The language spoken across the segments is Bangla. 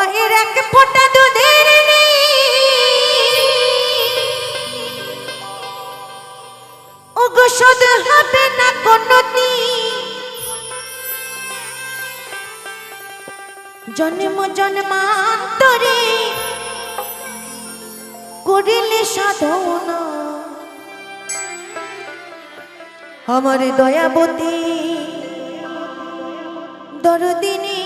মায়ের এক ফোঁটা দুধের নেই। হবে না কোনো জন্ম জন্মান্তরে করিলে সাধনা। আমার দয়াবতী, দরদিনী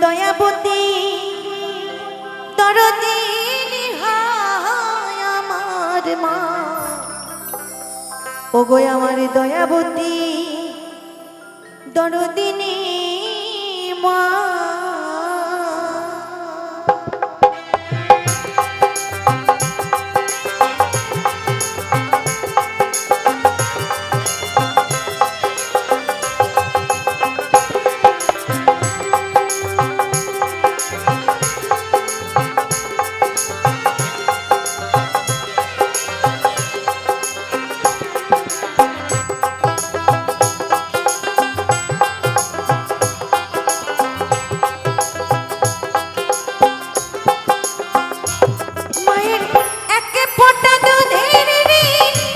দয়াবতী তরদিনী হায় আমার মা। ওগো আমার দয়াবতী দরদিনী মা।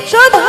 真的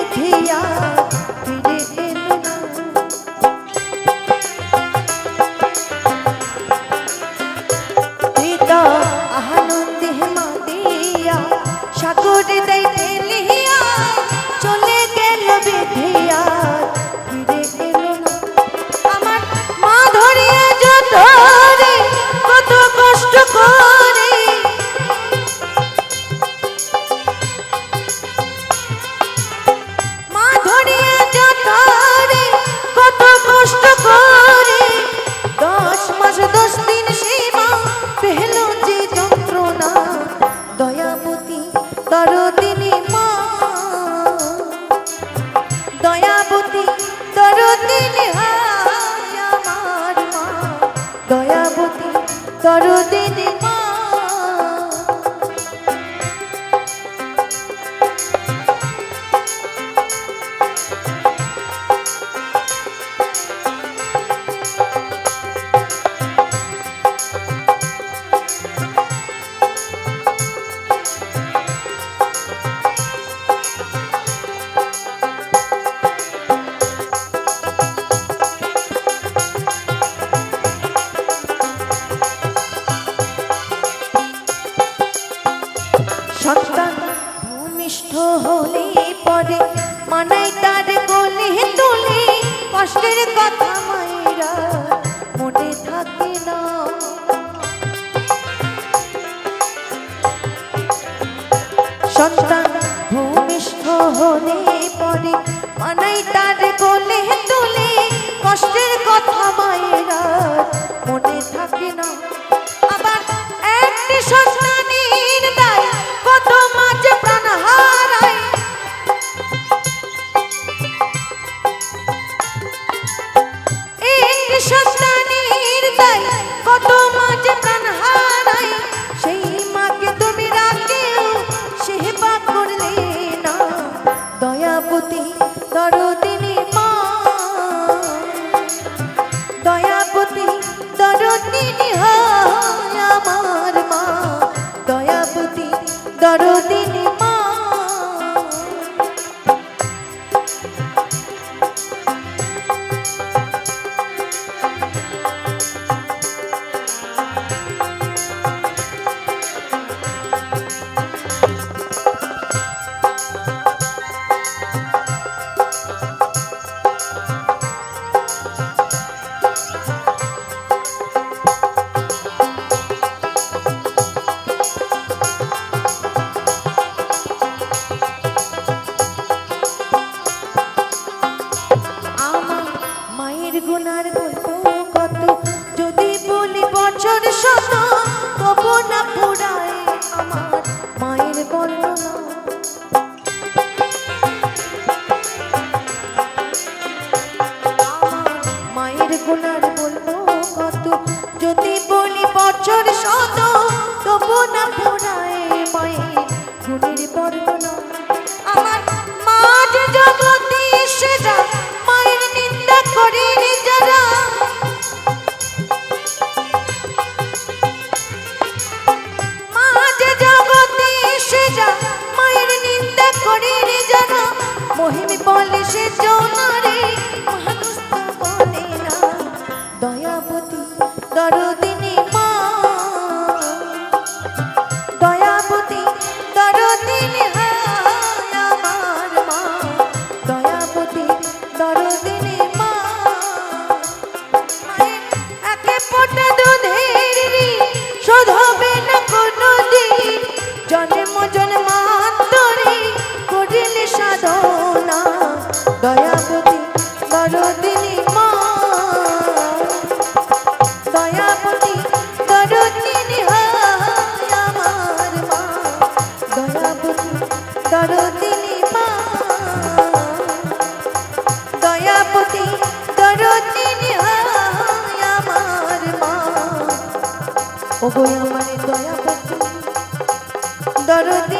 দেখিয়া করে মানাই তার কোলে তোলে। কষ্টের কথা মায়েরা মনে থাকে না। সন্তান ভূমিষ্ঠ হলে পরে মানাই তার কোলে তোলে। কষ্টের কথা পরিবর্তন ওগো আমার দয়াবতী দরদিনী